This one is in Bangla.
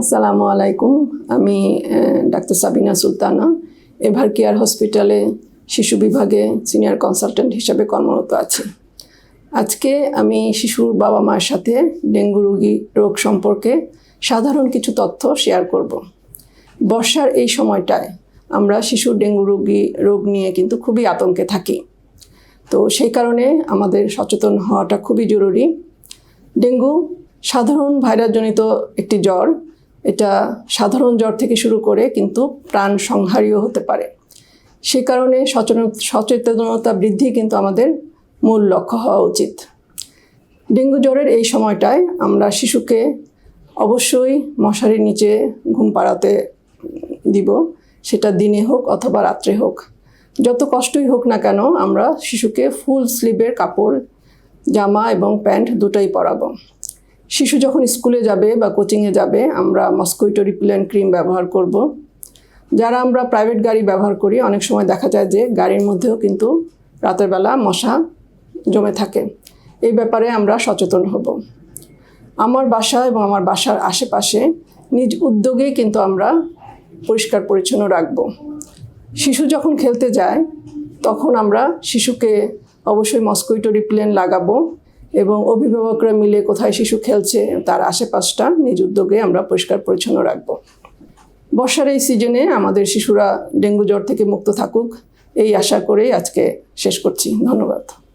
আসসালামু আলাইকুম। আমি ডাক্তার সাবিনা সুলতানা, এভার কেয়ার হসপিটালে শিশু বিভাগে সিনিয়র কনসালটেন্ট হিসাবে কর্মরত আছি। আজকে আমি শিশুর বাবা মায়ের সাথে ডেঙ্গু রোগী রোগ সম্পর্কে সাধারণ কিছু তথ্য শেয়ার করব। বর্ষার এই সময়টায় আমরা শিশুর ডেঙ্গু রোগী, রোগ নিয়ে কিন্তু খুবই আতঙ্কে থাকি। তো সেই কারণে আমাদের সচেতন হওয়াটা খুবই জরুরি। ডেঙ্গু সাধারণ ভাইরাসজনিত একটি জ্বর এটা সাধারণ জ্বর থেকে শুরু করে কিন্তু প্রাণ সংহারীয় হতে পারে। সে কারণে সচেতন, সচেতনতা বৃদ্ধি কিন্তু আমাদের মূল লক্ষ্য হওয়া উচিত। ডেঙ্গু জ্বরের এই সময়টায় আমরা শিশুকে অবশ্যই মশারির নিচে ঘুম পাড়াতে দিব। সেটা দিনে হোক অথবা রাত্রে হোক। যত কষ্টই হোক না কেন আমরা শিশুকে ফুল স্লিভের কাপড়, জামা এবং প্যান্ট দুটোই পরাবো। শিশু যখন স্কুলে যাবে বা কোচিংয়ে যাবে, আমরা মস্কুইটো রিপিলেন্ট ক্রিম ব্যবহার করব। যারা আমরা প্রাইভেট গাড়ি ব্যবহার করি, অনেক সময় দেখা যায় যে গাড়ির মধ্যেও কিন্তু রাতের বেলা মশা জমে থাকে। এই ব্যাপারে আমরা সচেতন হব। আমার বাসা এবং আমার বাসার আশেপাশে নিজ উদ্যোগেই কিন্তু আমরা পরিষ্কার পরিচ্ছন্ন রাখব। শিশু যখন খেলতে যায়, তখন আমরা শিশুকে অবশ্যই মস্কুইটো রিপ্লেন লাগাবো। এবং অভিভাবকরা মিলে কোথায় শিশু খেলছে, তার আশেপাশটা নিজ উদ্যোগে আমরা পরিষ্কার পরিচ্ছন্ন রাখব। বর্ষার এই সিজনে আমাদের শিশুরা ডেঙ্গু জ্বর থেকে মুক্ত থাকুক, এই আশা করেই আজকে শেষ করছি। ধন্যবাদ।